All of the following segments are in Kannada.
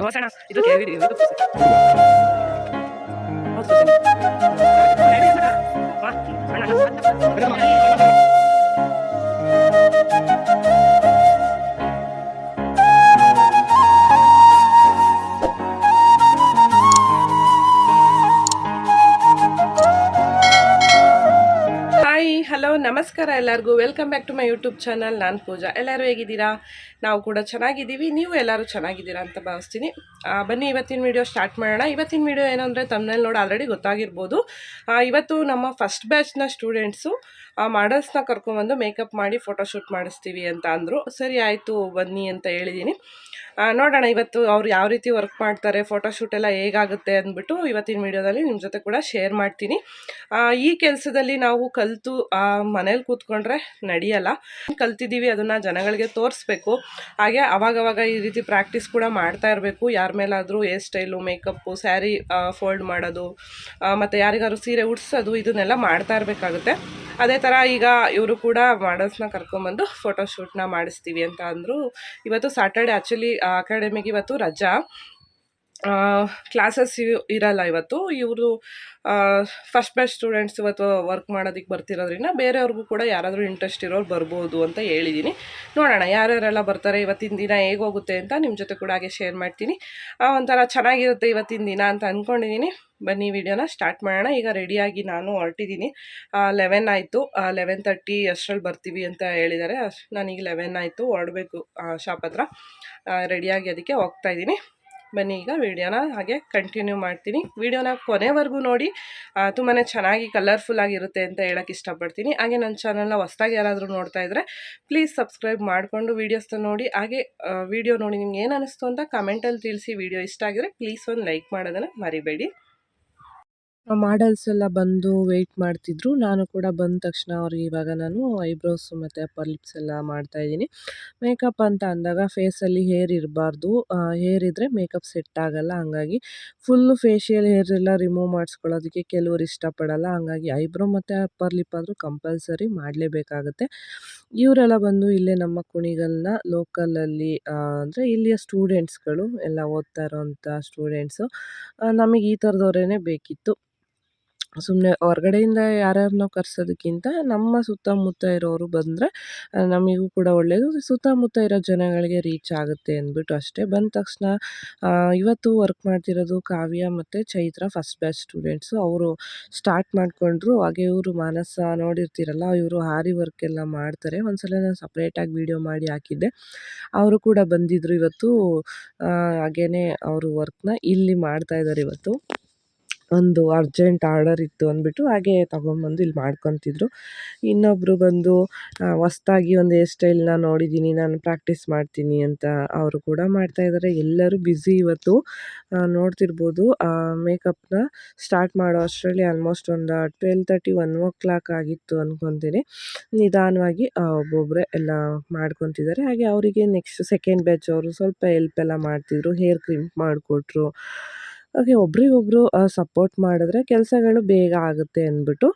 ಹೊಸಣ ಇದು ಕೇಳಿ ಇದು ಹೌದು ನಮಸ್ಕಾರ ಎಲ್ಲರಿಗೂ. Welcome back to my YouTube channel ನಾನು ಪೂಜಾ. ಎಲ್ಲರೂ ಹೇಗಿದ್ದೀರಾ? ನಾವು ಕೂಡ ಚೆನ್ನಾಗಿದ್ದೀವಿ. ನೀವು ಎಲ್ಲರೂ ಚೆನ್ನಾಗಿದ್ದೀರಾ ಅಂತ ಭಾವಿಸ್ತೀನಿ. ಬನ್ನಿ, ಇವತ್ತಿನ ವಿಡಿಯೋ ಸ್ಟಾರ್ಟ್ ಮಾಡೋಣ. ಇವತ್ತಿನ ವಿಡಿಯೋ ಏನು ಅಂದರೆ ತಮ್ಮನಲ್ಲಿ ನೋಡಿ ಆಲ್ರೆಡಿ ಗೊತ್ತಾಗಿರ್ಬೋದು ಇವತ್ತು ನಮ್ಮ ಫಸ್ಟ್ ಬ್ಯಾಚ್ನ ಸ್ಟೂಡೆಂಟ್ಸು ಮಾಡಲ್ಸ್ನ ಕರ್ಕೊಂಬಂದು ಮೇಕಪ್ ಮಾಡಿ ಫೋಟೋಶೂಟ್ ಮಾಡಿಸ್ತೀವಿ ಅಂತ ಅಂದರು. ಸರಿ ಆಯಿತು ಬನ್ನಿ ಅಂತ ಹೇಳಿದ್ದೀನಿ ನೋಡೋಣ ಇವತ್ತು ಅವ್ರು ಯಾವ ರೀತಿ ವರ್ಕ್ ಮಾಡ್ತಾರೆ ಫೋಟೋಶೂಟ್ ಎಲ್ಲ ಹೇಗಾಗುತ್ತೆ ಅಂದ್ಬಿಟ್ಟು ಇವತ್ತಿನ ವಿಡಿಯೋದಲ್ಲಿ ನಿಮ್ಮ ಜೊತೆ ಕೂಡ ಶೇರ್ ಮಾಡ್ತೀನಿ. ಈ ಕೆಲಸದಲ್ಲಿ ನಾವು ಕಲಿತು ಮನೇಲಿ ಕೂತ್ಕೊಂಡ್ರೆ ನಡೆಯಲ್ಲ. ಕಲ್ತಿದ್ದೀವಿ ಅದನ್ನು ಜನಗಳಿಗೆ ತೋರಿಸ್ಬೇಕು. ಹಾಗೆ ಅವಾಗವಾಗ ಈ ರೀತಿ ಪ್ರಾಕ್ಟೀಸ್ ಕೂಡ ಮಾಡ್ತಾ ಇರಬೇಕು. ಯಾರ ಮೇಲಾದರೂ hair style makeup sari fold ಮಾಡೋದು ಆ, ಮತ್ತು ಯಾರಿಗಾದ್ರು ಸೀರೆ ಉಡ್ಸೋದು ಇದನ್ನೆಲ್ಲ ಮಾಡ್ತಾ ಇರಬೇಕಾಗುತ್ತೆ. ಅದೇ ಥರ ಈಗ ಇವರು ಕೂಡ ಮಾಡಲ್ಸ್ನ ಕರ್ಕೊಂಬಂದು ಫೋಟೋಶೂಟ್ನ ಮಾಡಿಸ್ತೀವಿ ಅಂತ ಅಂದರು. ಇವತ್ತು ಸಾಟರ್ಡೆ ಆ್ಯಕ್ಚುಲಿ ಅಕಾಡೆಮಿಗೆ ಇವತ್ತು ರಜಾ. ಕ್ಲಾಸಸ್ ಇರಲ್ಲ ಇವತ್ತು. ಇವರು ಫಸ್ಟ್ ಬ್ಯಾಚ್ ಸ್ಟೂಡೆಂಟ್ಸ್ ಇವತ್ತು ವರ್ಕ್ ಮಾಡೋದಕ್ಕೆ ಬರ್ತಿರೋದ್ರಿಂದ ಬೇರೆಯವ್ರಿಗೂ ಕೂಡ ಯಾರಾದರೂ ಇಂಟ್ರೆಸ್ಟ್ ಇರೋರು ಬರ್ಬೋದು ಅಂತ ಹೇಳಿದ್ದೀನಿ ನೋಡೋಣ, ಯಾರ್ಯಾರೆಲ್ಲ ಬರ್ತಾರೆ ಇವತ್ತಿನ ದಿನ ಹೇಗೋಗುತ್ತೆ ಅಂತ ನಿಮ್ಮ ಜೊತೆ ಕೂಡ ಹಾಗೆ ಶೇರ್ ಮಾಡ್ತೀನಿ. ಒಂಥರ ಚೆನ್ನಾಗಿರುತ್ತೆ ಇವತ್ತಿನ ದಿನ ಅಂತ ಅಂದ್ಕೊಂಡಿದ್ದೀನಿ ಬನ್ನಿ ವಿಡಿಯೋನ ಸ್ಟಾರ್ಟ್ ಮಾಡೋಣ. ಈಗ ರೆಡಿಯಾಗಿ ನಾನು ಹೊರಟಿದ್ದೀನಿ ಲೆವೆನ್ ಆಯಿತು. ಲೆವೆನ್ ತರ್ಟಿ ಅಷ್ಟರಲ್ಲಿ ಬರ್ತೀವಿ ಅಂತ ಹೇಳಿದ್ದಾರೆ ಅಷ್ಟು, ನನಗೆ ಲೆವೆನ್ ಆಯಿತು. ಹೊರಡಬೇಕು ಶಾಪ್ ಹತ್ರ. ರೆಡಿಯಾಗಿ ಅದಕ್ಕೆ ಹೋಗ್ತಾ ಇದ್ದೀನಿ. ಬನ್ನಿ, ಈಗ ವಿಡಿಯೋನ ಹಾಗೆ ಕಂಟಿನ್ಯೂ ಮಾಡ್ತೀನಿ. ವಿಡಿಯೋನ ಕೊನೆವರೆಗೂ ನೋಡಿ. ತುಂಬಾ ಚೆನ್ನಾಗಿ ಕಲರ್ಫುಲ್ ಆಗಿರುತ್ತೆ ಅಂತ ಹೇಳಕ್ಕೆ ಇಷ್ಟಪಡ್ತೀನಿ. ಹಾಗೆ ನನ್ನ ಚಾನಲ್ನ ಹೊಸ್ದಾಗಿ ಯಾರಾದರೂ ನೋಡ್ತಾ ಇದ್ದರೆ ಪ್ಲೀಸ್ ಸಬ್ಸ್ಕ್ರೈಬ್ ಮಾಡಿಕೊಂಡು ವೀಡಿಯೋಸ್ನ ನೋಡಿ. ಹಾಗೆ ವಿಡಿಯೋ ನೋಡಿ ನಿಮ್ಗೆ ಏನು ಅನಿಸ್ತು ಅಂತ ಕಮೆಂಟಲ್ಲಿ ತಿಳಿಸಿ. ವಿಡಿಯೋ ಇಷ್ಟ ಆಗಿದ್ರೆ ಪ್ಲೀಸ್ ಒಂದು ಲೈಕ್ ಮಾಡೋದನ್ನು ಮರಿಬೇಡಿ. ಮಾಡಲ್ಸ್ ಎಲ್ಲ ಬಂದು ವೆಯ್ಟ್ ಮಾಡ್ತಿದ್ರು. ನಾನು ಕೂಡ ಬಂದ ತಕ್ಷಣ ಅವ್ರಿಗೆ ಇವಾಗ ನಾನು ಐಬ್ರೋಸ್ ಮತ್ತು ಅಪ್ಪರ್ ಲಿಪ್ಸ್ ಎಲ್ಲ ಮಾಡ್ತಾ ಇದ್ದೀನಿ. ಮೇಕಪ್ ಅಂತ ಅಂದಾಗ ಫೇಸಲ್ಲಿ ಹೇರ್ ಇರಬಾರ್ದು. ಹೇರ್ ಇದ್ದರೆ ಮೇಕಪ್ ಸೆಟ್ ಆಗಲ್ಲ. ಹಂಗಾಗಿ ಫುಲ್ಲು ಫೇಶಿಯಲ್ ಹೇರ್ ಎಲ್ಲ ರಿಮೂವ್ ಮಾಡಿಸ್ಕೊಳ್ಳೋದಕ್ಕೆ ಕೆಲವರು ಇಷ್ಟಪಡಲ್ಲ. ಹಂಗಾಗಿ ಐಬ್ರೋ ಮತ್ತು ಅಪ್ಪರ್ ಲಿಪ್ ಆದರೂ ಕಂಪಲ್ಸರಿ ಮಾಡಲೇಬೇಕಾಗುತ್ತೆ. ಇವರೆಲ್ಲ ಬಂದು ಇಲ್ಲೇ ನಮ್ಮ ಕುಣಿಗಲ್ನ ಲೋಕಲಲ್ಲಿ ಅಂದರೆ ಇಲ್ಲಿಯ ಸ್ಟೂಡೆಂಟ್ಸ್ಗಳು ಎಲ್ಲ ಓದ್ತಾ ಇರೋವಂಥ ಸ್ಟೂಡೆಂಟ್ಸು ನಮಗೆ ಈ ಥರದವರೇ ಬೇಕಿತ್ತು. ಸುಮ್ಮನೆ ಹೊರಗಡೆಯಿಂದ ಯಾರ್ಯಾರನ್ನೋ ಕರೆಸೋದಕ್ಕಿಂತ ನಮ್ಮ ಸುತ್ತಮುತ್ತ ಇರೋರು ಬಂದರೆ ನಮಗೂ ಕೂಡ ಒಳ್ಳೆಯದು ಸುತ್ತಮುತ್ತ ಇರೋ ಜನಗಳಿಗೆ ರೀಚ್ ಆಗುತ್ತೆ ಅಂದ್ಬಿಟ್ಟು ಅಷ್ಟೇ. ಬಂದ ತಕ್ಷಣ ಇವತ್ತು ವರ್ಕ್ ಮಾಡ್ತಿರೋದು ಕಾವ್ಯ ಮತ್ತು ಚೈತ್ರ ಫಸ್ಟ್ ಬ್ಯಾಚ್ ಸ್ಟೂಡೆಂಟ್ಸು ಅವರು ಸ್ಟಾರ್ಟ್ ಮಾಡಿಕೊಂಡ್ರು, ಹಾಗೆ ಇವರು ಮಾನಸ ನೋಡಿರ್ತೀರಲ್ಲ, ಇವರು ಹಾರಿ ವರ್ಕ್ ಎಲ್ಲ ಮಾಡ್ತಾರೆ. ಒಂದ್ಸಲ ನಾನು ಸಪ್ರೇಟಾಗಿ ವೀಡಿಯೋ ಮಾಡಿ ಹಾಕಿದ್ದೆ. ಅವರು ಕೂಡ ಬಂದಿದ್ದರು ಇವತ್ತು. ಹಾಗೇ ಅವರು ವರ್ಕ್ನ ಇಲ್ಲಿ ಮಾಡ್ತಾ ಇದ್ದಾರೆ ಇವತ್ತು. ಒಂದು ಅರ್ಜೆಂಟ್ ಆರ್ಡರ್ ಇತ್ತು ಅಂದ್ಬಿಟ್ಟು ಹಾಗೆ ತೊಗೊಂಬಂದು ಇಲ್ಲಿ ಮಾಡ್ಕೊತಿದ್ರು. ಇನ್ನೊಬ್ಬರು ಬಂದು ಹೊಸ್ದಾಗಿ ಒಂದು ಹೇರ್ ಸ್ಟೈಲ್ನ ನೋಡಿದ್ದೀನಿ ನಾನು ಪ್ರಾಕ್ಟೀಸ್ ಮಾಡ್ತೀನಿ ಅಂತ ಅವರು ಕೂಡ ಮಾಡ್ತಾ ಇದ್ದಾರೆ ಎಲ್ಲರೂ ಬ್ಯುಸಿ ಇವತ್ತು. ನೋಡ್ತಿರ್ಬೋದು ಮೇಕಪ್ನ ಸ್ಟಾರ್ಟ್ ಮಾಡೋ ಅಷ್ಟರಲ್ಲಿ ಆಲ್ಮೋಸ್ಟ್ ಒಂದು twelve thirty one o'clock ಆಗಿತ್ತು ಅಂದ್ಕೊತೀನಿ ನಿಧಾನವಾಗಿ ಒಬ್ಬೊಬ್ಬರೇ ಎಲ್ಲ ಮಾಡ್ಕೊತಿದ್ದಾರೆ ಹಾಗೆ ಅವರಿಗೆ ನೆಕ್ಸ್ಟ್ ಸೆಕೆಂಡ್ ಬ್ಯಾಚ್ ಅವರು ಸ್ವಲ್ಪ ಹೆಲ್ಪ್ ಎಲ್ಲ ಮಾಡ್ತಿದ್ರು. ಹೇರ್ ಕ್ರಿಮ್ ಮಾಡಿಕೊಟ್ರು. ಹಾಗೆ ಒಬ್ರಿಗೊಬ್ರು ಸಪೋರ್ಟ್ ಮಾಡಿದ್ರೆ ಕೆಲಸಗಳು ಬೇಗ ಆಗುತ್ತೆ ಅಂದ್ಬಿಟ್ಟು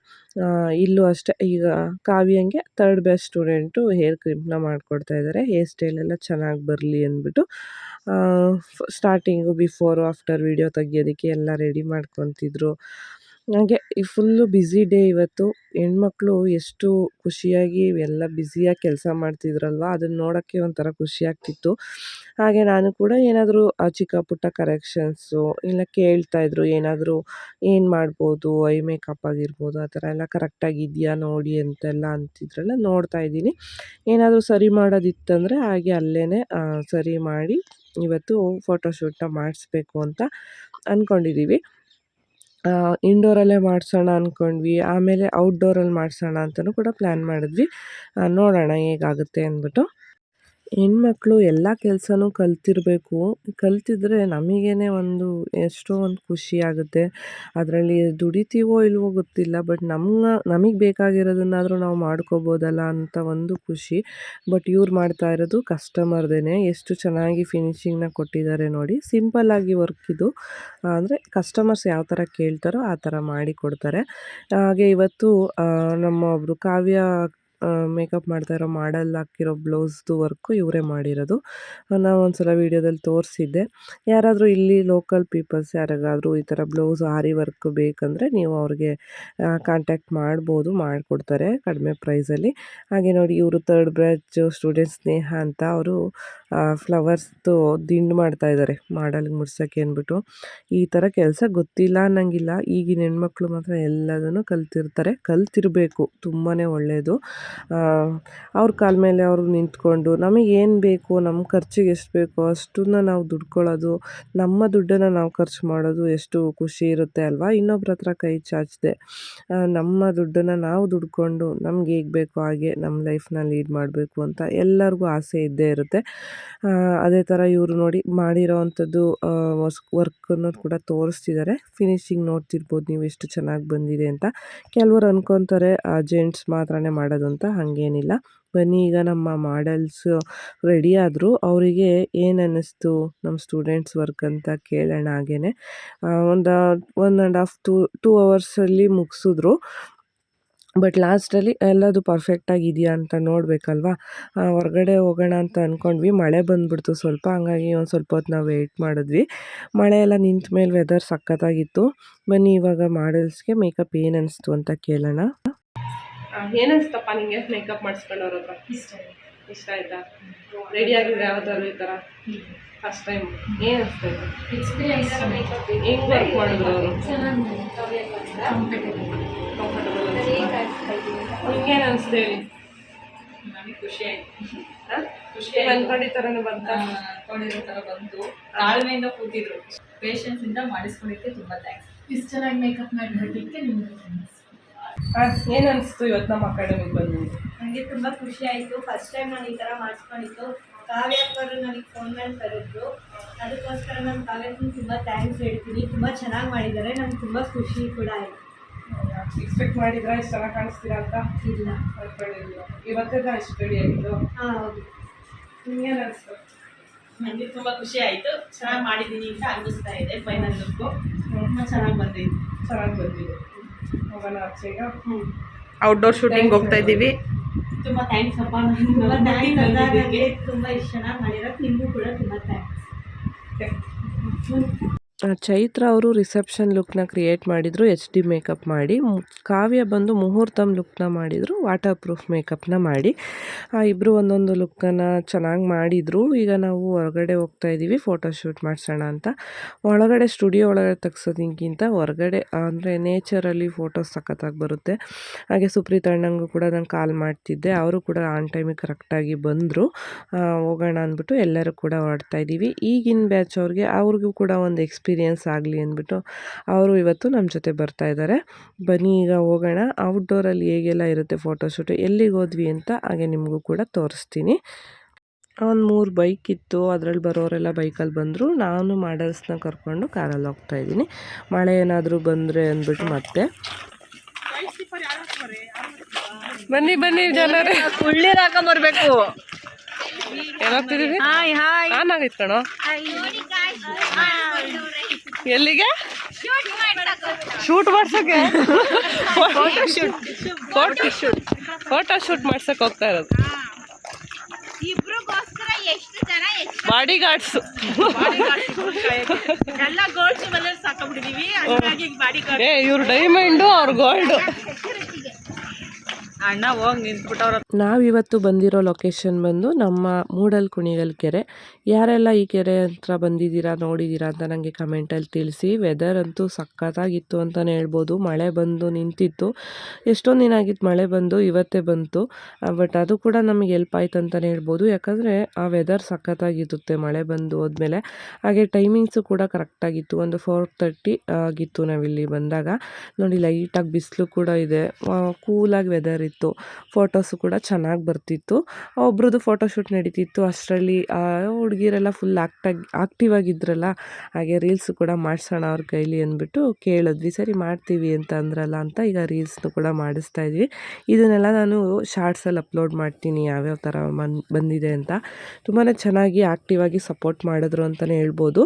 ಇಲ್ಲೂ ಅಷ್ಟೇ. ಈಗ ಕಾವ್ಯಂಗೆ ತರ್ಡ್ ಬೆಸ್ಟ್ ಸ್ಟೂಡೆಂಟು ಹೇರ್ ಕ್ರಿಮ್ನ ಮಾಡಿಕೊಡ್ತಾ ಇದ್ದಾರೆ ಹೇರ್ ಸ್ಟೈಲ್ ಎಲ್ಲ ಚೆನ್ನಾಗಿ ಬರಲಿ ಅಂದ್ಬಿಟ್ಟು ಸ್ಟಾರ್ಟಿಂಗು ಬಿಫೋರು ಆಫ್ಟರ್ ವೀಡಿಯೋ ತೆಗಿಯೋದಕ್ಕೆ ಎಲ್ಲ ರೆಡಿ ಮಾಡ್ಕೊತಿದ್ರು. ಹಾಗೆ ಈ ಫುಲ್ಲು ಬ್ಯುಸಿ ಡೇ ಇವತ್ತು. ಹೆಣ್ಮಕ್ಳು ಎಷ್ಟು ಖುಷಿಯಾಗಿ ಎಲ್ಲ ಬ್ಯುಸಿಯಾಗಿ ಕೆಲಸ ಮಾಡ್ತಿದ್ರಲ್ವ? ಅದನ್ನ ನೋಡೋಕ್ಕೆ ಒಂಥರ ಖುಷಿ ಆಗ್ತಿತ್ತು. ಹಾಗೆ ನಾನು ಕೂಡ ಏನಾದರೂ ಚಿಕ್ಕ ಪುಟ್ಟ ಕರೆಕ್ಷನ್ಸು ಇಲ್ಲ ಕೇಳ್ತಾಯಿದ್ರು ಏನಾದರೂ ಏನು ಮಾಡ್ಬೋದು ಐ ಮೇಕಪ್ ಆಗಿರ್ಬೋದು, ಆ ಥರ ಎಲ್ಲ ಕರೆಕ್ಟಾಗಿ ಇದೆಯಾ ನೋಡಿ ಅಂತೆಲ್ಲ ಅಂತಿದ್ರಲ್ಲ ನೋಡ್ತಾ ಇದ್ದೀನಿ. ಏನಾದರೂ ಸರಿ ಮಾಡೋದಿತ್ತಂದರೆ ಹಾಗೆ ಅಲ್ಲೇ ಸರಿ ಮಾಡಿ ಇವತ್ತು ಫೋಟೋಶೂಟ್ನ ಮಾಡಿಸ್ಬೇಕು ಅಂತ ಅಂದ್ಕೊಂಡಿದ್ದೀವಿ ಇಂಡೋರಲ್ಲೇ ಮಾಡಿಸೋಣ ಅಂದ್ಕೊಂಡ್ವಿ ಆಮೇಲೆ ಔಟ್ಡೋರಲ್ಲಿ ಮಾಡಿಸೋಣ ಅಂತಲೂ ಕೂಡ ಪ್ಲ್ಯಾನ್ ಮಾಡಿದ್ವಿ. ನೋಡೋಣ ಹೇಗಾಗುತ್ತೆ ಅಂದ್ಬಿಟ್ಟು. ಹೆಣ್ಮಕ್ಳು ಎಲ್ಲ ಕೆಲಸನೂ ಕಲ್ತಿರಬೇಕು. ಕಲ್ತಿದ್ರೆ ನಮಗೇನೆ ಒಂದು ಎಷ್ಟೋ ಒಂದು ಖುಷಿ ಆಗುತ್ತೆ. ಅದರಲ್ಲಿ ದುಡಿತೀವೋ ಇಲ್ವೋ ಗೊತ್ತಿಲ್ಲ, ಬಟ್ ನಮ್ಮ, ನಮಗೆ ಬೇಕಾಗಿರೋದನ್ನಾದರೂ ನಾವು ಮಾಡ್ಕೋಬೋದಲ್ಲ ಅಂತ ಒಂದು ಖುಷಿ. ಬಟ್ ಇವ್ರು ಮಾಡ್ತಾ ಇರೋದು ಕಸ್ಟಮರ್ದೇ ಎಷ್ಟು ಚೆನ್ನಾಗಿ ಫಿನಿಶಿಂಗ್ನ ಕೊಟ್ಟಿದ್ದಾರೆ ನೋಡಿ. ಸಿಂಪಲ್ಲಾಗಿ ವರ್ಕ್ ಇದು. ಅಂದರೆ ಕಸ್ಟಮರ್ಸ್ ಯಾವ ಥರ ಕೇಳ್ತಾರೋ ಆ ಥರ ಮಾಡಿ ಕೊಡ್ತಾರೆ. ಹಾಗೆ ಇವತ್ತು ನಮ್ಮ ಒಬ್ಬರು ಕಾವ್ಯ ಮೇಕಪ್ ಮಾಡ್ತಾ ಇರೋ ಮಾಡಲ್ ಹಾಕಿರೋ ಬ್ಲೌಸ್ದು ವರ್ಕು ಇವರೇ ಮಾಡಿರೋದು. ನಾವು ಒಂದ್ಸಲ ವೀಡಿಯೋದಲ್ಲಿ ತೋರಿಸಿದ್ದೆ. ಯಾರಾದರೂ ಇಲ್ಲಿ ಲೋಕಲ್ ಪೀಪಲ್ಸ್ ಯಾರಿಗಾದರೂ ಈ ಥರ ಬ್ಲೌಸ್ ಆರಿ ವರ್ಕ್ ಬೇಕಂದರೆ ನೀವು ಅವ್ರಿಗೆ ಕಾಂಟ್ಯಾಕ್ಟ್ ಮಾಡ್ಬೋದು, ಮಾಡಿಕೊಡ್ತಾರೆ ಕಡಿಮೆ ಪ್ರೈಸಲ್ಲಿ. ಹಾಗೆ ನೋಡಿ, ಇವರು ತರ್ಡ್ ಬ್ಯಾಚ್ ಸ್ಟೂಡೆಂಟ್ ಸ್ನೇಹ ಅಂತ ಅವರು ಫ್ಲವರ್ಸ್ದು ದಿಂಡು ಮಾಡ್ತಾ ಇದ್ದಾರೆ ಮಾಡಲ್ಗೆ ಮುಡ್ಸೋಕ್ಕೆ ಅಂದ್ಬಿಟ್ಟು. ಈ ಥರ ಕೆಲಸ ಗೊತ್ತಿಲ್ಲ ಅನ್ನಂಗಿಲ್ಲ. ಈಗಿನ ಹೆಣ್ಮಕ್ಳು ಮಾತ್ರ ಎಲ್ಲದನ್ನು ಕಲ್ತಿರ್ತಾರೆ. ಕಲ್ತಿರಬೇಕು ತುಂಬಾ ಒಳ್ಳೆಯದು ಅವ್ರ ಕಾಲ ಮೇಲೆ ಅವರು ನಿಂತ್ಕೊಂಡು ನಮಗೆ ಏನು ಬೇಕು ನಮ್ಮ ಖರ್ಚಿಗೆ ಎಷ್ಟು ಬೇಕೋ ಅಷ್ಟನ್ನ ನಾವು ದುಡ್ಕೊಳ್ಳೋದು ನಮ್ಮ ದುಡ್ಡನ್ನು ನಾವು ಖರ್ಚು ಮಾಡೋದು ಎಷ್ಟು ಖುಷಿ ಇರುತ್ತೆ ಅಲ್ವಾ? ಇನ್ನೊಬ್ರ ಹತ್ರ ಕೈ ಚಾಚದೆ ನಮ್ಮ ದುಡ್ಡನ್ನು ನಾವು ದುಡ್ಕೊಂಡು ನಮ್ಗೆ ಹೇಗೆ ಬೇಕೋ ಹಾಗೆ ನಮ್ಮ ಲೈಫ್ನ ಲೀಡ್ ಮಾಡಬೇಕು ಅಂತ ಎಲ್ಲರಿಗೂ ಆಸೆ ಇದ್ದೇ ಇರುತ್ತೆ. ಅದೇ ಥರ ಇವರು ನೋಡಿ ಮಾಡಿರೋ ಅಂಥದ್ದು ಅನ್ನೋದು ಕೂಡ ತೋರಿಸ್ತಿದ್ದಾರೆ ಫಿನಿಶಿಂಗ್ ನೋಡ್ತಿರ್ಬೋದು ನೀವು ಎಷ್ಟು ಚೆನ್ನಾಗಿ ಬಂದಿದೆ ಅಂತ. ಕೆಲವರು ಅನ್ಕೊತಾರೆ ಜೆಂಟ್ಸ್ ಮಾತ್ರನೇ ಮಾಡೋದು ಅಂತ ಹಾಗೇನಿಲ್ಲ. ಬನ್ನಿ, ಈಗ ನಮ್ಮ ಮಾಡೆಲ್ಸ್ ರೆಡಿ ಆದರೂ. ಅವರಿಗೆ ಏನು ಅನ್ನಿಸ್ತು? ನಮ್ಮ ಸ್ಟೂಡೆಂಟ್ಸ್ ವರ್ಕ್ ಅಂತ ಕೇಳೋಣ ಹಾಗೇ ಒಂದು one and half to two ಅವರ್ಸಲ್ಲಿ ಮುಗಿಸಿದ್ರು. ಬಟ್ ಲಾಸ್ಟಲ್ಲಿ ಎಲ್ಲದು ಪರ್ಫೆಕ್ಟಾಗಿ ಇದೆಯಾ ಅಂತ ನೋಡಬೇಕಲ್ವಾ? ಹೊರಗಡೆ ಹೋಗೋಣ ಅಂತ ಅಂದ್ಕೊಂಡ್ವಿ ಮಳೆ ಬಂದುಬಿಡ್ತು ಸ್ವಲ್ಪ, ಹಂಗಾಗಿ ಒಂದು ಸ್ವಲ್ಪ ಹೊತ್ತು ನಾವು ವೆಯ್ಟ್ ಮಾಡಿದ್ವಿ. ಮಳೆ ಎಲ್ಲ ನಿಂತ ಮೇಲೆ ವೆದರ್ ಸಖತ್ತಾಗಿತ್ತು. ಬನ್ನಿ, ಇವಾಗ ಮಾಡಲ್ಸ್ಗೆ ಮೇಕಪ್ ಏನು ಅನಿಸ್ತು ಅಂತ ಕೇಳೋಣ. ಏನು ನಿಂಗೆ ನಿಮಗೆ ಮೇಕಪ್ ಮಾಡಿಸ್ಕೊಂಡವ್ರ ಹತ್ರ? ಇಷ್ಟ ಇಷ್ಟ ಆಯ್ತಾ? ರೆಡಿ ಆಗಿದ್ರೆ ಯಾವ್ದಾದ್ರು ಈ ಥರ ಫಸ್ಟ್ ಟೈಮ್ ಏನು ಇದೆ? ಎಕ್ಸ್ಪೀರಿಯನ್ಸ್ ಹೆಂಗ್ ವರ್ಕ್ ಮಾಡಿದ್ರು ಅವರು? ಚೆನ್ನಾಗಿ ಕಂಫರ್ಟೇಬಲ್ ನಿಮ್ಗೇನು ಅನಿಸ್ತು ಹೇಳಿ ನನಗೆ ಖುಷಿ ಆಯ್ತು. ಹಾಂ? ಖುಷಿ ಅನ್ಕೊಂಡಿದ್ದ ಥರನೇ ಬಂತ? ಅನ್ಕೊಂಡಿರೋ ಥರ ಬಂತು. ತಾಳ್ಮೆಯಿಂದ ಕೂತಿದ್ರು. ಪೇಷನ್ಸ್ ಇಂದ ತುಂಬ ತುಂಬಾ ಥ್ಯಾಂಕ್ಸ್ ಇಷ್ಟು ಚೆನ್ನಾಗಿ ಮೇಕಪ್ ಮಾಡಿದ್ದಕ್ಕೆ ನಿಮ್ಗೆ ಏನು ಅನಿಸ್ತು ಇವತ್ತು ನಮ್ಮ ಅಕಾಡೆಮಿಗೆ ಬಂದು? ನನಗೆ ತುಂಬ ಖುಷಿ ಆಯಿತು. ಫಸ್ಟ್ ಟೈಮ್ ನಾನು ಈ ಥರ ಮಾಡಿಸ್ಕೊಂಡಿದ್ದು. ಕಾವ್ಯಕ್ಕವರು ನನಗೆ ಫೋನ್ ಮೇಲೆ ಕರೆದ್ರು. ಅದಕ್ಕೋಸ್ಕರ ನಾನು ಕಾವ್ಯಕ್ಕೆ ತುಂಬ ಥ್ಯಾಂಕ್ಸ್ ಹೇಳ್ತೀನಿ. ತುಂಬ ಚೆನ್ನಾಗಿ ಮಾಡಿದ್ದಾರೆ. ನಂಗೆ ತುಂಬ ಖುಷಿ ಕೂಡ ಆಯಿತು. ಎಕ್ಸ್ಪೆಕ್ಟ್ ಮಾಡಿದ್ರೆ? ಇಷ್ಟು ಚೆನ್ನಾಗಿ ಕಾಣಿಸ್ತೀರಾ ಅಂತ? ಇಲ್ಲ. ಅನ್ಕೊಂಡಿರ್ಲಿಲ್ಲ ಇವತ್ತೇ ಇಷ್ಟು ರೆಡಿ ಆಗಿದ್ದು? ಹಾಂ ಹೌದು. ನಿಮ್ಗೇನು ಅನಿಸ್ತು ನನಗೆ ತುಂಬ ಖುಷಿ ಆಯಿತು. ಚೆನ್ನಾಗಿ ಮಾಡಿದ್ದೀನಿ ಅಂತ ಅನ್ನಿಸ್ತಾ ಇದೆ. ಫೈನಲ್ ಲುಕ್ಕು ತುಂಬ ಚೆನ್ನಾಗಿ ಬಂದಿದೆ. ಚೆನ್ನಾಗಿ ಬಂದಿದೆ. ಔಟ್ಡೋರ್ ಶೂಟಿಂಗ್ ಹೋಗ್ತಾ ಇದ್ದೀವಿ. ತುಂಬ ಥ್ಯಾಂಕ್ಸ್ ಅಪ್ಪ. ತುಂಬ ಇಷ್ಟು. ಚೆನ್ನಾಗಿ ಮಾಡಿರೋದು ನಿಮಗೂ ಕೂಡ ತುಂಬ ಥ್ಯಾಂಕ್ಸ್ ಚೈತ್ರ ಅವರು ರಿಸೆಪ್ಷನ್ ಲುಕ್ನ ಕ್ರಿಯೇಟ್ ಮಾಡಿದರು ಎಚ್ ಡಿ ಮೇಕಪ್ ಮಾಡಿ. ಕಾವ್ಯ ಬಂದು ಮುಹೂರ್ತಮ್ ಲುಕ್ನ ಮಾಡಿದರು ವಾಟರ್ ಪ್ರೂಫ್ ಮೇಕಪ್ನ ಮಾಡಿ. ಇಬ್ಬರು ಒಂದೊಂದು ಲುಕ್ಕನ್ನು ಚೆನ್ನಾಗಿ ಮಾಡಿದರು. ಈಗ ನಾವು ಹೊರಗಡೆ ಹೋಗ್ತಾ ಇದ್ದೀವಿ ಫೋಟೋ ಶೂಟ್ ಮಾಡಿಸೋಣ ಅಂತ. ಒಳಗಡೆ ಸ್ಟುಡಿಯೋ ಒಳಗಡೆ ತೆಗ್ಸೋದಕ್ಕಿಂತ ಹೊರಗಡೆ, ಅಂದರೆ ನೇಚರಲ್ಲಿ ಫೋಟೋಸ್ ಸಖತ್ತಾಗಿ ಬರುತ್ತೆ. ಹಾಗೆ ಸುಪ್ರೀತ್ ಅಣ್ಣಂಗೂ ಕೂಡ ನಾನು ಕಾಲ್ ಮಾಡ್ತಿದ್ದೆ. ಅವರು ಕೂಡ ಆನ್ ಟೈಮಿಗೆ ಕರೆಕ್ಟಾಗಿ ಬಂದರು. ಹೋಗೋಣ ಅಂದ್ಬಿಟ್ಟು ಎಲ್ಲರೂ ಕೂಡ ಹೊರಡ್ತಾ ಇದ್ದೀವಿ ಈಗಿನ ಬ್ಯಾಚ್ ಅವ್ರಿಗೆ, ಅವ್ರಿಗೂ ಕೂಡ ಒಂದು ಎಕ್ಸ್ಪೀರಿಯೆನ್ಸ್ ಆಗಲಿ ಅಂದ್ಬಿಟ್ಟು ಅವರು ಇವತ್ತು ನಮ್ಮ ಜೊತೆ ಬರ್ತಾ ಇದ್ದಾರೆ ಬನ್ನಿ ಈಗ ಹೋಗೋಣ. ಔಟ್ಡೋರಲ್ಲಿ ಹೇಗೆಲ್ಲ ಇರುತ್ತೆ ಫೋಟೋಶೂಟು ಎಲ್ಲಿಗೆ ಹೋದ್ವಿ ಅಂತ ಹಾಗೆ ನಿಮಗೂ ಕೂಡ ತೋರಿಸ್ತೀನಿ. ಒಂದು ಮೂರು ಬೈಕ್ ಇತ್ತು. ಅದರಲ್ಲಿ ಬರೋರೆಲ್ಲ ಬೈಕಲ್ಲಿ ಬಂದರು. ನಾನು ಮಾಡಲ್ಸ್ನ ಕರ್ಕೊಂಡು ಕಾರಲ್ಲಿ ಹೋಗ್ತಾ ಇದ್ದೀನಿ. ಮಳೆ ಏನಾದರೂ ಬಂದರೆ ಅಂದ್ಬಿಟ್ಟು ಮತ್ತೆ. ಬನ್ನಿ ಬನ್ನಿ ಜನರೇ. ಕುಳ್ಳಿರ್ ಹಾಕೊಂಬರ್ಬೇಕು ಏನಾಗ್ತಿದೀವಿ ಹಾಯ್ ಹಾಯ್ ಆನ್ ಆಗೈತ್ ಕಣೋ ಎಲ್ಲಿಗೆ? Shoot ಮಾಡ್ಸಕ್ಕೆ? Photo shoot photo shoot photo shoot ಮಾಡ್ಸಕ್ ಹೋಗ್ತಾ ಇರೋದು. ಇಬ್ರಿಗೋಸ್ಕರ ಎಷ್ಟು ಜನ ಬಾಡಿ ಗಾರ್ಡ್ಸ್ ಇವ್ರು ಡೈಮಂಡು ಅವ್ರ ಗೋಲ್ಡ್ ಅಣ್ಣ ಹೋಗಿ ನಿಂತ್ಬಿಟ್ಟವ್ರ ನಾವಿವತ್ತು ಬಂದಿರೋ ಲೊಕೇಶನ್ ಬಂದು ನಮ್ಮ ಮೂಡಲ್ ಕುಣಿಗಲ್ ಕೆರೆ. ಯಾರೆಲ್ಲ ಈ ಕೆರೆ ಹತ್ರ ಬಂದಿದ್ದೀರಾ, ನೋಡಿದ್ದೀರಾ ಅಂತ ನನಗೆ ಕಮೆಂಟಲ್ಲಿ ತಿಳಿಸಿ. ವೆದರ್ ಅಂತೂ ಸಖತ್ತಾಗಿತ್ತು ಅಂತಲೇ ಹೇಳ್ಬೋದು. ಮಳೆ ಬಂದು ನಿಂತಿತ್ತು. ಎಷ್ಟೊಂದು ದಿನ ಆಗಿತ್ತು ಮಳೆ ಬಂದು, ಇವತ್ತೇ ಬಂತು. ಬಟ್ ಅದು ಕೂಡ ನಮಗೆ ಹೆಲ್ಪ್ ಆಯ್ತು ಅಂತಲೇ ಹೇಳ್ಬೋದು. ಯಾಕಂದರೆ ಆ ವೆದರ್ ಸಖತ್ತಾಗಿರುತ್ತೆ ಮಳೆ ಬಂದು ಹೋದ್ಮೇಲೆ. ಹಾಗೆ ಟೈಮಿಂಗ್ಸು ಕೂಡ ಕರೆಕ್ಟಾಗಿತ್ತು ಒಂದು ಫೋರ್ ತರ್ಟಿ ಆಗಿತ್ತು ನಾವಿಲ್ಲಿ ಬಂದಾಗ. ನೋಡಿ ಲೈಟಾಗಿ ಬಿಸಿಲು ಕೂಡ ಇದೆ. ಕೂಲಾಗಿ ವೆದರ್ ಇತ್ತು ಫೋಟೋಸು ಕೂಡ ಚೆನ್ನಾಗಿ ಬರ್ತಿತ್ತು. ಒಬ್ರದ್ದು ಫೋಟೋಶೂಟ್ ನಡೀತಿತ್ತು. ಅಷ್ಟರಲ್ಲಿ ಹುಡುಗಿರೆಲ್ಲ ಫುಲ್ ಆಕ್ಟಾಗಿ ಆಕ್ಟಿವ್ ಆಗಿದ್ರಲ್ಲ, ಹಾಗೆ ರೀಲ್ಸು ಕೂಡ ಮಾಡಿಸೋಣ ಅವ್ರ ಕೈಲಿ ಅಂದ್ಬಿಟ್ಟು ಕೇಳಿದ್ವಿ. ಸರಿ ಮಾಡ್ತೀವಿ ಅಂತ ಅಂದ್ರಲ್ಲ ಅಂತ ಈಗ ರೀಲ್ಸ್ನು ಕೂಡ ಮಾಡಿಸ್ತಾ ಇದ್ವಿ. ಇದನ್ನೆಲ್ಲ ನಾನು ಶಾರ್ಟ್ಸಲ್ಲಿ ಅಪ್ಲೋಡ್ ಮಾಡ್ತೀನಿ, ಯಾವ್ಯಾವ ಥರ ಮನ್ ಬಂದಿದೆ ಅಂತ. ತುಂಬಾ ಚೆನ್ನಾಗಿ ಆಕ್ಟಿವ್ ಆಗಿ ಸಪೋರ್ಟ್ ಮಾಡಿದ್ರು ಅಂತಲೇ ಹೇಳ್ಬೋದು.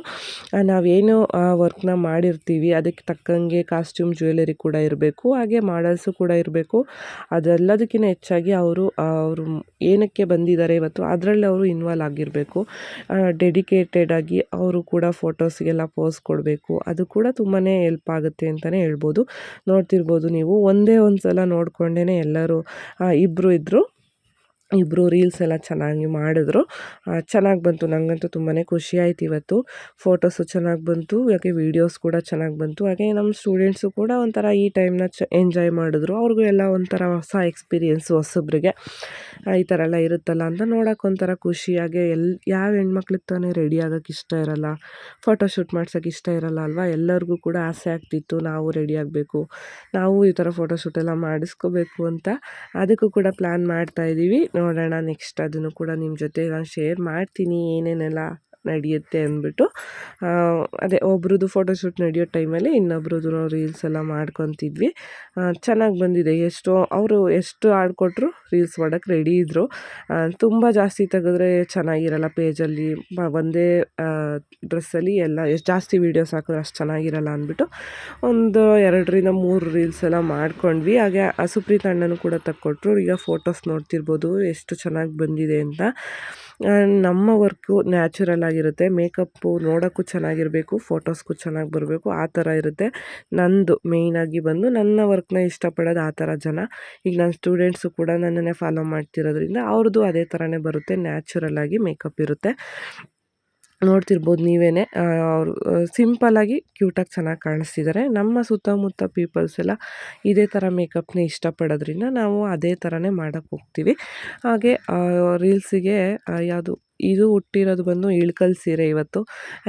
ನಾವೇನು ವರ್ಕ್ನ ಮಾಡಿರ್ತೀವಿ. ಅದಕ್ಕೆ ತಕ್ಕಂಗೆ ಕಾಸ್ಟ್ಯೂಮ್ ಜ್ಯುವೆಲರಿ ಕೂಡ ಇರಬೇಕು. ಹಾಗೆ ಮಾಡಲ್ಸು ಕೂಡ ಇರಬೇಕು. ಅದು ಅದೆಲ್ಲದಕ್ಕಿಂತ ಹೆಚ್ಚಾಗಿ ಅವರು ಅವರು ಏನಕ್ಕೆ ಬಂದಿದ್ದಾರೆ ಇವತ್ತು ಅದರಲ್ಲಿ ಅವರು ಇನ್ವಾಲ್ವ್ ಆಗಿರಬೇಕು. ಡೆಡಿಕೇಟೆಡ್ ಆಗಿ ಅವರು ಕೂಡ ಫೋಟೋಸ್ಗೆಲ್ಲ ಪೋಸ್ ಕೊಡಬೇಕು. ಅದು ಕೂಡ ತುಂಬಾ ಹೆಲ್ಪ್ ಆಗುತ್ತೆ ಅಂತಲೇ ಹೇಳ್ಬೋದು. ನೋಡ್ತಿರ್ಬೋದು ನೀವು. ಒಂದೇ ಒಂದು ಸಲ ನೋಡ್ಕೊಂಡೇ ಎಲ್ಲರೂ ಇಬ್ಬರು ಇದ್ದರು ಇಬ್ಬರು ರೀಲ್ಸ್ ಎಲ್ಲ ಚೆನ್ನಾಗಿ ಮಾಡಿದ್ರು. ಚೆನ್ನಾಗಿ ಬಂತು. ನನಗಂತೂ ತುಂಬಾ ಖುಷಿ ಆಯ್ತು ಇವತ್ತು. ಫೋಟೋಸು ಚೆನ್ನಾಗಿ ಬಂತು. ಯಾಕೆ ವೀಡಿಯೋಸ್ ಕೂಡ ಚೆನ್ನಾಗಿ ಬಂತು. ಹಾಗೆ ನಮ್ಮ ಸ್ಟೂಡೆಂಟ್ಸು ಕೂಡ ಒಂಥರ ಈ ಟೈಮ್ನ ಚ ಎಂಜಾಯ್ ಮಾಡಿದ್ರು. ಅವ್ರಿಗೂ ಎಲ್ಲ ಒಂಥರ ಹೊಸ ಎಕ್ಸ್ಪೀರಿಯೆನ್ಸು ಹೊಸಬ್ರಿಗೆ. ಈ ಥರ ಎಲ್ಲ ಇರುತ್ತಲ್ಲ ಅಂತ ನೋಡೋಕೆ ಒಂಥರ ಖುಷಿಯಾಗೆ ಎಲ್, ಯಾವ ಹೆಣ್ಮಕ್ಳಿಗೆ ತಾನೇ ರೆಡಿ ಆಗೋಕ್ಕೆ ಇಷ್ಟ ಇರಲ್ಲ. ಫೋಟೋಶೂಟ್ ಮಾಡ್ಸೋಕೆ ಇಷ್ಟ ಇರಲ್ಲ ಅಲ್ವಾ? ಎಲ್ಲರಿಗೂ ಕೂಡ ಆಸೆ ಆಗ್ತಿತ್ತು. ನಾವು ರೆಡಿ ಆಗಬೇಕು. ನಾವು ಈ ಥರ ಫೋಟೋಶೂಟ್ ಎಲ್ಲ ಮಾಡಿಸ್ಕೋಬೇಕು ಅಂತ. ಅದಕ್ಕೂ ಕೂಡ ಪ್ಲ್ಯಾನ್ ಮಾಡ್ತಾ ಇದ್ದೀವಿ ನೋಡೋಣ ನೆಕ್ಸ್ಟ್ ಅದನ್ನು ಕೂಡ ನಿಮ್ಮ ಜೊತೆ ನಾನು ಶೇರ್ ಮಾಡ್ತೀನಿ ಏನೇನೆಲ್ಲ. ನಡೆಯುತ್ತೆ ಅಂದ್ಬಿಟ್ಟು ಅದೇ ಒಬ್ರದ್ದು ಫೋಟೋಶೂಟ್ ನಡೆಯೋ ಟೈಮಲ್ಲಿ ಇನ್ನೊಬ್ರದ್ದು ರೀಲ್ಸ್ ಎಲ್ಲ ಮಾಡ್ಕೊತಿದ್ವಿ. ಚೆನ್ನಾಗಿ ಬಂದಿದೆ. ಎಷ್ಟೋ, ಅವರು ಎಷ್ಟು ಆಡ್ಕೊಟ್ರು ರೀಲ್ಸ್ ಮಾಡೋಕ್ಕೆ ರೆಡಿ ಇದ್ದರು ತುಂಬ ಜಾಸ್ತಿ ತೆಗೆದ್ರೆ ಚೆನ್ನಾಗಿರಲ್ಲ ಪೇಜಲ್ಲಿ ಒಂದೇ ಡ್ರೆಸ್ಸಲ್ಲಿ ಎಲ್ಲ, ಎಷ್ಟು ಜಾಸ್ತಿ ವೀಡಿಯೋಸ್ ಹಾಕಿದ್ರೆ ಅಷ್ಟು ಚೆನ್ನಾಗಿರಲ್ಲ ಅಂದ್ಬಿಟ್ಟು, ಒಂದು ಎರಡರಿಂದ ಮೂರು ರೀಲ್ಸ್ ಎಲ್ಲ ಮಾಡ್ಕೊಂಡ್ವಿ. ಹಾಗೆ ಸುಪ್ರೀತ್ ಅಣ್ಣನೂ ಕೂಡ ತಕ್ಕೊಟ್ರು. ಈಗ ಫೋಟೋಸ್ ನೋಡ್ತಿರ್ಬೋದು, ಎಷ್ಟು ಚೆನ್ನಾಗಿ ಬಂದಿದೆ ಅಂತ. ನಮ್ಮ ವರ್ಕು ನ್ಯಾಚುರಲ್ ಆಗಿರುತ್ತೆ. ಮೇಕಪ್ಪು ನೋಡೋಕ್ಕೂ ಚೆನ್ನಾಗಿರಬೇಕು, ಫೋಟೋಸ್ಗೂ ಚೆನ್ನಾಗಿ ಬರಬೇಕು, ಆ ಥರ ಇರುತ್ತೆ. ನಂದು ಮೇಯ್ನಾಗಿ ಬಂದು ನನ್ನ ವರ್ಕ್ನ ಇಷ್ಟಪಡೋದು ಆ ಥರ ಜನ. ಈಗ ನನ್ನ ಸ್ಟೂಡೆಂಟ್ಸು ಕೂಡ ನನ್ನನ್ನೇ ಫಾಲೋ ಮಾಡ್ತಿರೋದ್ರಿಂದ ಅವ್ರದ್ದು ಅದೇ ಥರನೇ ಬರುತ್ತೆ, ನ್ಯಾಚುರಲ್ ಆಗಿ ಮೇಕಪ್ ಇರುತ್ತೆ. ನೋಡ್ತಿರ್ಬೋದು ನೀವೇ ಅವರು ಸಿಂಪಲ್ಲಾಗಿ ಕ್ಯೂಟಾಗಿ ಚೆನ್ನಾಗಿ ಕಾಣಿಸ್ತಿದ್ದಾರೆ ನಮ್ಮ ಸುತ್ತಮುತ್ತ ಪೀಪಲ್ಸ್ ಎಲ್ಲ ಇದೇ ಥರ ಮೇಕಪ್ನ ಇಷ್ಟಪಡೋದ್ರಿಂದ ನಾವು ಅದೇ ಥರನೇ ಮಾಡೋಕ್ಕೆ ಹೋಗ್ತೀವಿ. ಹಾಗೆ ರೀಲ್ಸಿಗೆ ಯಾವುದು ಇದು ಹುಟ್ಟಿರೋದು ಬಂದು ಇಳ್ಕಲ್ ಸೀರೆ ಇವತ್ತು.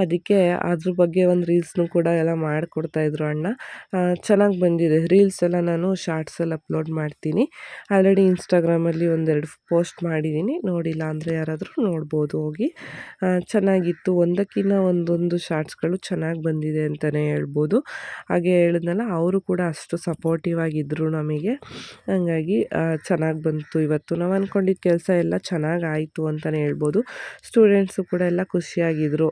ಅದಕ್ಕೆ ಅದ್ರ ಬಗ್ಗೆ ಒಂದು ರೀಲ್ಸ್ನು ಕೂಡ ಎಲ್ಲ ಮಾಡಿಕೊಡ್ತಾಯಿದ್ರು ಅಣ್ಣ. ಚೆನ್ನಾಗಿ ಬಂದಿದೆ. ರೀಲ್ಸ್ ಎಲ್ಲ ನಾನು ಶಾರ್ಟ್ಸಲ್ಲಿ ಅಪ್ಲೋಡ್ ಮಾಡ್ತೀನಿ. ಆಲ್ರೆಡಿ ಇನ್ಸ್ಟಾಗ್ರಾಮಲ್ಲಿ ಒಂದೆರಡು ಪೋಸ್ಟ್ ಮಾಡಿದ್ದೀನಿ ನೋಡಿಲ್ಲ ಅಂದರೆ ಯಾರಾದರೂ ನೋಡ್ಬೋದು ಹೋಗಿ. ಚೆನ್ನಾಗಿತ್ತು. ಒಂದಕ್ಕಿಂತ ಒಂದೊಂದು ಶಾರ್ಟ್ಸ್ಗಳು ಚೆನ್ನಾಗಿ ಬಂದಿದೆ ಅಂತಲೇ ಹೇಳ್ಬೋದು. ಹಾಗೆ ಹೇಳಿದ್ನಲ್ಲ, ಅವರು ಕೂಡ ಅಷ್ಟು ಸಪೋರ್ಟಿವ್ ಆಗಿದ್ದರು ನಮಗೆ. ಹಂಗಾಗಿ ಚೆನ್ನಾಗಿ ಬಂತು ಇವತ್ತು. ನಾವು ಅಂದ್ಕೊಂಡಿದ್ದ ಕೆಲಸ ಎಲ್ಲ ಚೆನ್ನಾಗಿ ಆಯಿತು ಅಂತಲೇ ಹೇಳ್ಬೋದು. ಸ್ಟೂಡೆಂಟ್ಸು ಕೂಡ ಎಲ್ಲ ಖುಷಿಯಾಗಿದ್ದರು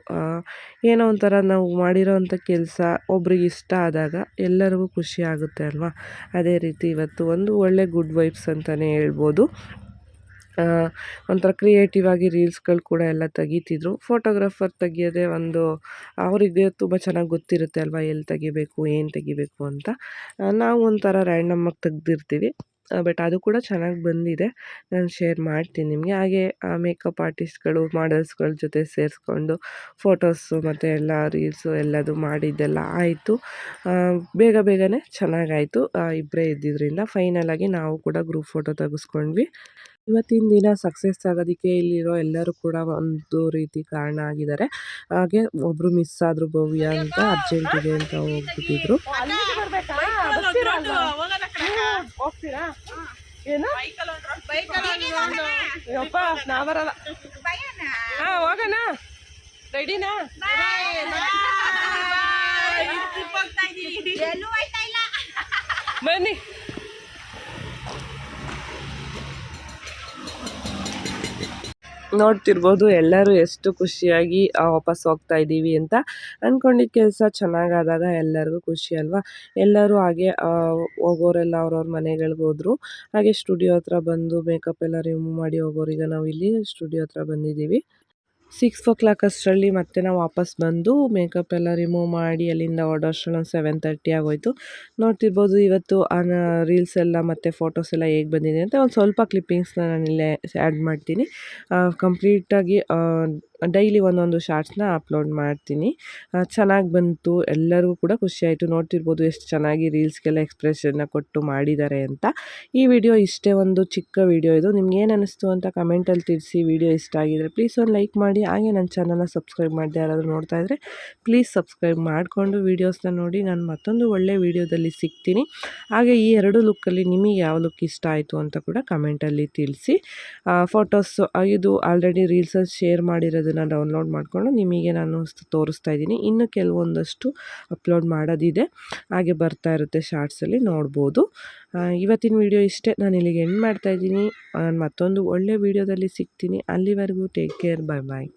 ಏನೋ ಒಂಥರ ನಾವು ಮಾಡಿರೋ ಅಂಥ ಕೆಲಸ ಒಬ್ರಿಗೆ ಇಷ್ಟ ಆದಾಗ ಎಲ್ಲರಿಗೂ ಖುಷಿ ಆಗುತ್ತೆ ಅಲ್ವಾ? ಅದೇ ರೀತಿ ಇವತ್ತು ಒಂದು ಒಳ್ಳೆ ಗುಡ್ ವೈಬ್ಸ್ ಅಂತಲೇ ಹೇಳ್ಬೋದು. ಒಂಥರ ಕ್ರಿಯೇಟಿವ್ ಆಗಿ ರೀಲ್ಸ್ಗಳು ಕೂಡ ಎಲ್ಲ ತೆಗೀತಿದ್ರು. ಫೋಟೋಗ್ರಾಫರ್ ತೆಗಿಯೋದೇ ಒಂದು ಅವರಿಗೆ ತುಂಬ ಚೆನ್ನಾಗಿ ಗೊತ್ತಿರುತ್ತೆ ಅಲ್ವಾ? ಎಲ್ಲಿ ತೆಗಿಬೇಕು, ಏನು ತೆಗಿಬೇಕು ಅಂತ. ನಾವು ಒಂಥರ ರ್ಯಾಂಡಮ್ಮಾಗಿ ತೆಗ್ದಿರ್ತೀವಿ. ಬಟ್ ಅದು ಕೂಡ ಚೆನ್ನಾಗಿ ಬಂದಿದೆ ನಾನು ಶೇರ್ ಮಾಡ್ತೀನಿ ನಿಮಗೆ ಹಾಗೆ ಮೇಕಪ್ ಆರ್ಟಿಸ್ಟ್ಗಳು ಮಾಡಲ್ಸ್ಗಳ ಜೊತೆ ಸೇರಿಸ್ಕೊಂಡು ಫೋಟೋಸು ಮತ್ತು ಎಲ್ಲ ರೀಲ್ಸು ಎಲ್ಲದು ಮಾಡಿದ್ದೆಲ್ಲ ಆಯಿತು ಬೇಗ ಬೇಗನೆ ಚೆನ್ನಾಗಾಯಿತು ಇಬ್ಬರೇ ಇದ್ದಿದ್ದರಿಂದ ಫೈನಲಾಗಿ ನಾವು ಕೂಡ ಗ್ರೂಪ್ ಫೋಟೋ ತೆಗೆಸ್ಕೊಂಡ್ವಿ ಇವತ್ತಿನ ದಿನ ಸಕ್ಸಸ್ ಆಗೋದಕ್ಕೆ ಇಲ್ಲಿರೋ ಎಲ್ಲರೂ ಕೂಡ ಒಂದು ರೀತಿ ಕಾರಣ ಆಗಿದ್ದಾರೆ ಹಾಗೆ ಒಬ್ಬರು ಮಿಸ್ ಆದರು ಭವ್ಯ ಅಂತ ಅರ್ಜೆಂಟ್ ಇದೆ ಅಂತ ಹೋಗ್ಬಿಟ್ಟಿದ್ರು ಹೋಗ್ತೀರಾ? ಏನು? ಯಪ್ಪ ನಾ ಬರಲ್ಲ. ಹಾ ಹೋಗೋಣ. ರೆಡಿನಾ? ಬನ್ನಿ. ನೋಡ್ತಿರ್ಬೋದು, ಎಲ್ಲರೂ ಎಷ್ಟು ಖುಷಿಯಾಗಿ ವಾಪಸ್ ಹೋಗ್ತಾ ಇದ್ದೀವಿ ಅಂತ ಅಂದ್ಕೊಂಡಿದ್ದ ಕೆಲಸ ಚೆನ್ನಾಗಾದಾಗ ಎಲ್ಲರಿಗೂ ಖುಷಿ ಅಲ್ವಾ? ಎಲ್ಲರೂ ಹಾಗೆ ಹೋಗೋರೆಲ್ಲ ಅವ್ರವ್ರ ಮನೆಗಳಿಗೆ ಹೋದ್ರು. ಹಾಗೆ ಸ್ಟುಡಿಯೋ ಹತ್ರ ಬಂದು ಮೇಕಪ್ ಎಲ್ಲ ರಿಮೂವ್ ಮಾಡಿ ಹೋಗೋರು ಈಗ ನಾವು ಇಲ್ಲಿ ಸ್ಟುಡಿಯೋ ಹತ್ರ ಬಂದಿದ್ದೀವಿ. ಸಿಕ್ಸ್ ಓ ಕ್ಲಾಕ್ ಅಷ್ಟರಲ್ಲಿ ಮತ್ತೆ ನಾವು ವಾಪಸ್ ಬಂದು ಮೇಕಪ್ ಎಲ್ಲ ರಿಮೂವ್ ಮಾಡಿ ಅಲ್ಲಿಂದ ಹೊರಡೋಷ್ಟ್ರಲ್ಲಿ ಒಂದು ಸೆವೆನ್ ತರ್ಟಿ ಆಗೋಯ್ತು. ನೋಡ್ತಿರ್ಬೋದು ಇವತ್ತು ರೀಲ್ಸ್ ಎಲ್ಲ ಮತ್ತು ಫೋಟೋಸ್ ಎಲ್ಲ ಹೇಗೆ ಬಂದಿದೆ ಅಂತ ಒಂದು ಸ್ವಲ್ಪ ಕ್ಲಿಪ್ಪಿಂಗ್ಸ್ನ ನಾನು ಇಲ್ಲೇ ಆ್ಯಡ್ ಮಾಡ್ತೀನಿ. ಕಂಪ್ಲೀಟಾಗಿ ಡೈಲಿ ಒಂದೊಂದು ಶಾರ್ಟ್ಸ್ನ ಅಪ್ಲೋಡ್ ಮಾಡ್ತೀನಿ. ಚೆನ್ನಾಗಿ ಬಂತು. ಎಲ್ಲರಿಗೂ ಕೂಡ ಖುಷಿಯಾಯಿತು ನೋಡ್ತಿರ್ಬೋದು ಎಷ್ಟು ಚೆನ್ನಾಗಿ ರೀಲ್ಸ್ಗೆಲ್ಲ ಎಕ್ಸ್ಪ್ರೆಷನ್ನ ಕೊಟ್ಟು ಮಾಡಿದ್ದಾರೆ ಅಂತ. ಈ ವಿಡಿಯೋ ಇಷ್ಟೇ ಒಂದು ಚಿಕ್ಕ ವಿಡಿಯೋ ಇದು. ನಿಮ್ಗೆ ಏನು ಅನ್ನಿಸ್ತು ಅಂತ ಕಮೆಂಟಲ್ಲಿ ತಿಳಿಸಿ. ವಿಡಿಯೋ ಇಷ್ಟ ಆಗಿದ್ರೆ ಪ್ಲೀಸ್ ಒಂದು ಲೈಕ್ ಮಾಡಿ. ಹಾಗೆ ನನ್ನ ಚಾನಲ್ನ ಸಬ್ಸ್ಕ್ರೈಬ್ ಮಾಡದೆ ಯಾರಾದರೂ ನೋಡ್ತಾ ಇದ್ದರೆ ಪ್ಲೀಸ್ ಸಬ್ಸ್ಕ್ರೈಬ್ ಮಾಡಿಕೊಂಡು ವೀಡಿಯೋಸ್ನ ನೋಡಿ. ನಾನು ಮತ್ತೊಂದು ಒಳ್ಳೆ ವಿಡಿಯೋದಲ್ಲಿ ಸಿಗ್ತೀನಿ. ಹಾಗೆ ಈ ಎರಡು ಲುಕ್ಕಲ್ಲಿ ನಿಮಗೆ ಯಾವ ಲುಕ್ ಇಷ್ಟ ಆಯಿತು ಅಂತ ಕೂಡ ಕಮೆಂಟಲ್ಲಿ ತಿಳಿಸಿ. ಫೋಟೋಸ್ ಇದು ಆಲ್ರೆಡಿ ರೀಲ್ಸಲ್ಲಿ ಶೇರ್ ಮಾಡಿರೋದನ್ನು ಡೌನ್ಲೋಡ್ ಮಾಡಿಕೊಂಡು ನಿಮಗೆ ನಾನು ತೋರಿಸ್ತಾ ಇದ್ದೀನಿ. ಇನ್ನು ಕೆಲವೊಂದಷ್ಟು ಅಪ್ಲೋಡ್ ಮಾಡೋದಿದೆ. ಹಾಗೆ ಬರ್ತಾ ಇರುತ್ತೆ ಶಾರ್ಟ್ಸಲ್ಲಿ ನೋಡ್ಬೋದು. ಇವತ್ತಿನ ವಿಡಿಯೋ ಇಷ್ಟೇ. ನಾನು ಇಲ್ಲಿಗೆ ಎಂಡ್ ಮಾಡ್ತಾ ಇದ್ದೀನಿ. ನಾನು ಮತ್ತೊಂದು ಒಳ್ಳೆ ವೀಡಿಯೋದಲ್ಲಿ ಸಿಗ್ತೀನಿ. ಅಲ್ಲಿವರೆಗೂ ಟೇಕ್ ಕೇರ್ ಬಾಯ್ ಬಾಯ್